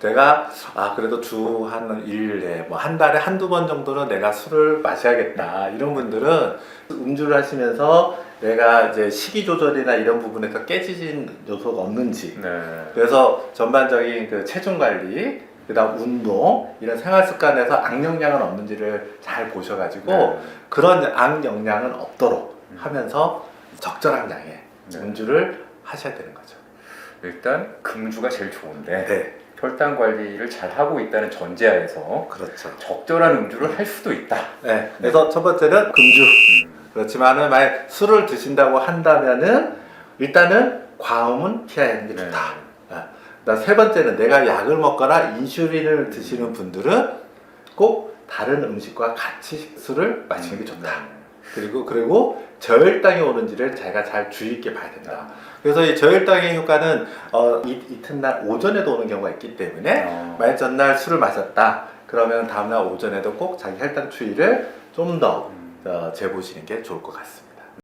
내가 아 그래도 주한 일에 뭐 한 달에 한두 번 정도는 내가 술을 마셔야겠다 이런 분들은 음주를 하시면서 내가 이제 식이 조절이나 이런 부분에서 깨지진 요소가 없는지 네. 그래서 전반적인 그 체중 관리 그다음 운동 이런 생활 습관에서 악영향은 없는지를 잘 보셔가지고 네. 그런 악영향은 없도록 음. 하면서 적절한 양의 네. 음주를 하셔야 되는 거죠. 일단 금주가 제일 좋은데 네, 혈당 관리를 잘 하고 있다는 전제하에서 그렇죠. 적절한 음주를 할 수도 있다. 네, 그래서 첫 번째는 금주. 음. 그렇지만은 만약 술을 드신다고 한다면은 일단은 과음은 피해야 하는 게 네. 좋다. 그다음 세 번째는 내가 약을 먹거나 인슐린을 드시는 분들은 꼭 다른 음식과 같이 술을 마시는 게 좋다. 네. 그리고 그리고 저혈당이 오는지를 자기가 잘 주의 있게 봐야 된다. 그래서 이 저혈당의 효과는 어, 이, 이튿날 오전에도 오는 경우가 있기 때문에 어. 만약 전날 술을 마셨다. 그러면 다음날 오전에도 꼭 자기 혈당 추이를 좀더 음. 어, 재보시는 게 좋을 것 같습니다.